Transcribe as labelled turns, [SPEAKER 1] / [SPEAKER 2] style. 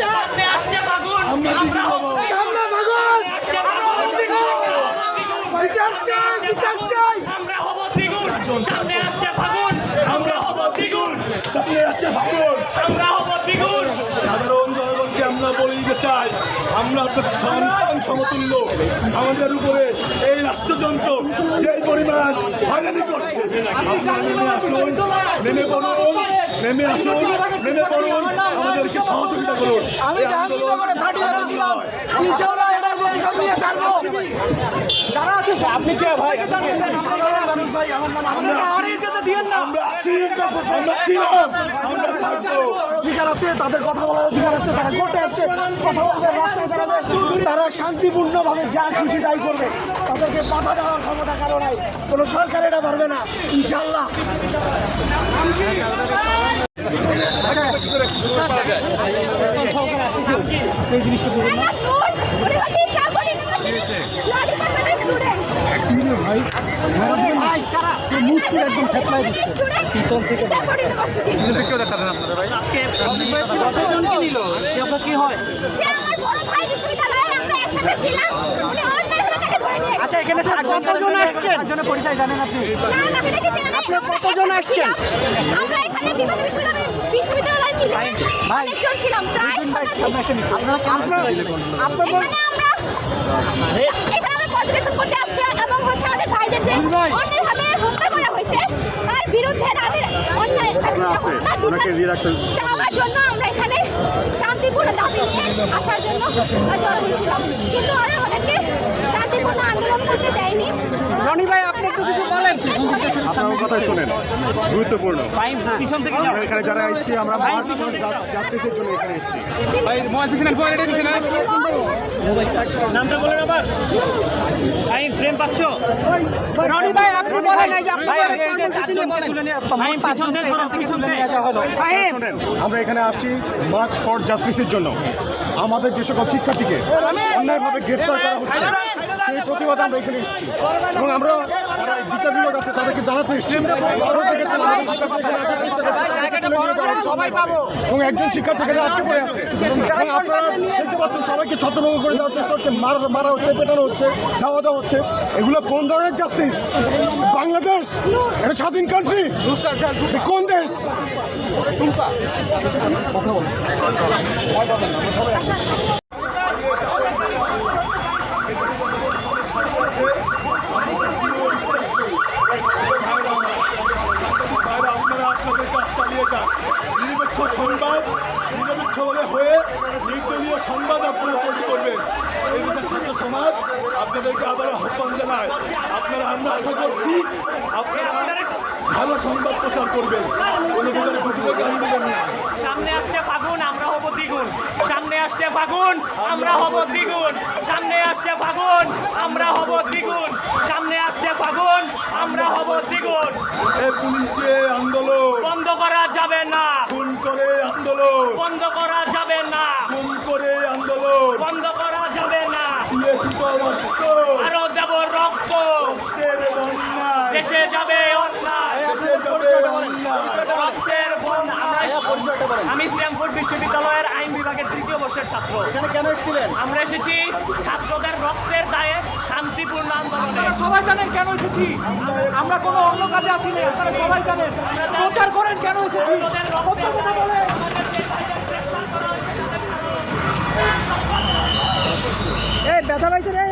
[SPEAKER 1] সামনে আসছে ফাগুন আমরা হব
[SPEAKER 2] সামনে ভাগুন
[SPEAKER 1] আসছে ফাগুন
[SPEAKER 2] বিচার চাই বিচার চাই
[SPEAKER 1] আমরা হব দ্বিগুণ। সামনে আসছে ফাগুন। আমরা হব দ্বিগুণ।
[SPEAKER 3] সামনে আসছে ভাবুন
[SPEAKER 1] আমরা হব দ্বিগুণ।
[SPEAKER 3] সাধারণ জনগণকে আমরা বলে দিতে চাই আমরা আপনাদের সন্তান সমতুল্য। আমাদের উপরে এই রাষ্ট্রযন্ত্র যে পরিমাণ হয়রানি করছে। আপনারা নেমে আসুন নেমে পড়ুন নেমে আসুন নেমে পড়ুন। আমাদেরকে সহযোগিতা করুন।
[SPEAKER 2] আমি জাহাঙ্গীরনগরে থার্টি ছিলাম ইনশাল্লাহ এটার প্রতিশোধ নিয়ে ছাড়বো। যারা আছে আপনি কে ভাই? মানুষ ভাই আমার নাম আছে। হারিয়ে যেতে দিয়েন না।
[SPEAKER 3] আমরা আছি। আমরা ছিলাম
[SPEAKER 2] অধিকার আছে। তাদের কথা বলার অধিকার আছে তারা কোর্টে আসছে। কথা বলবে রাস্তায় দাঁড়াবে। তারা শান্তিপূর্ণভাবে যা খুশি তাই করবে। তাদেরকে বাধা দেওয়ার ক্ষমতা কারও নাই। কোনো সরকার এটা পারবে না ইনশাল্লাহ
[SPEAKER 4] আমরা স্টুডেন্ট ইসলামপুর ইউনিভার্সিটি সে আমার বড় ভাই বিশ্ববিদ্যালয়ে আমরা একসাথে ছিলাম। উনি অন্যায়ভাবে তাকে ধরে নিয়ে আচ্ছা এখানে কতজন আসছেন? জন্য পরিচয় জানেন আপনি? না আপনি কতজন আসছেন? আমরা এখানে বিভিন্ন বিশ্ববিদ্যালয় বিশ্ববিদ্যালয় মিলে অনেকজন ছিলাম প্রায় আপনারা কেন এখানে আমরা আমরা করতে আসছি এবং হচ্ছে আমাদের ভাইদের যে অন্যায়ভাবে হত্যা করা হয়েছে তার বিরুদ্ধে তাদের অন্যায় চাওয়ার জন্য আমরা এখানে শান্তিপূর্ণ দাবি নিয়ে আসার জন্য আমরা জড়ো হয়েছিলাম। কিন্তু ওরা আমাদেরকে শান্তিপূর্ণ আন্দোলন করতে দেয়নি। রনি ভাই আপনি একটু কিছু বলেন।
[SPEAKER 5] আপনার কথা শুনেন। গুরুত্বপূর্ণ। আমরা এখানে যারা এসেছি আমরা মার্চ জাস্টিসের জন্য এখানে এসেছি।
[SPEAKER 1] নামটা বলেন আবার।
[SPEAKER 2] রনি ভাই আপনি বলেন এই যে আপনি
[SPEAKER 1] পিছন ধরো, পিছন
[SPEAKER 5] আমরা এখানে আসছি মার্চ ফর জাস্টিসের জন্য। আমাদের যে সকল শিক্ষার্থীকে অন্যায়ভাবে গ্রেফতার করা হচ্ছে। সেই প্রতিবাদে আমরা এখানে এসেছি। এবং আমরা যারা বিচার বিভাগ আছে তাদেরকে জানাতে এসেছি। এবং একজন শিক্ষার্থী এখানে আটকে পড়ে আছে। এবং আপনারা দেখতে পাচ্ছেন সবাইকে ছত্রভঙ্গ করে দেওয়ার চেষ্টা হচ্ছে মারা মারা হচ্ছে পেটানো হচ্ছে খাওয়া দাওয়া হচ্ছে। এগুলো কোন ধরনের জাস্টিস বাংলাদেশ এটা স্বাধীন কান্ট্রি কোন দেশ?
[SPEAKER 3] বাইরে আপনারা আপনাদের কাজ চালিয়ে যান নিরপেক্ষ সংবাদ নিরপেক্ষভাবে হয়ে নির্দলীয় সংবাদ আপনারা তৈরি করবেন। এই ছাত্র সমাজ আপনাদেরকে আবার আহ্বান জানায় আপনারা আমরা আশা করছি আপনারা ভালো সংবাদ প্রচার করবেন। কোনো প্রকারের গুজবে গান দেবেন না।
[SPEAKER 1] সামনে আসছে ফাগুন আমরা হব দ্বিগুণ। সামনে আসছে ফাগুন আমরা হব দ্বিগুণ। সামনে আসছে ফাগুন আমরা হব দ্বিগুণ। সামনে আসছে ফাগুন আমরা হব দ্বিগুণ।
[SPEAKER 3] পুলিশ দিয়ে আন্দোলন।
[SPEAKER 1] বন্ধ করা যাবে না।
[SPEAKER 3] বন্যা
[SPEAKER 1] যাবে আমি স্ট্যামফোর্ড বিশ্ববিদ্যালয়ের আইন বিভাগের তৃতীয় বর্ষের ছাত্র।
[SPEAKER 2] এখানে কেন এসেছিলেন?
[SPEAKER 1] আমরা এসেছি ছাত্রদের রক্তের দায়ে শান্তিপূর্ণ আন্দোলনে।
[SPEAKER 2] সবাই জানেন কেন এসেছি? আমরা কোনো অন্য কাজে আসিনি আপনারা সবাই জানেন। প্রচার করেন কেন এসেছি? সত্য কথা বলেন। ব্যথা পাইছে রে।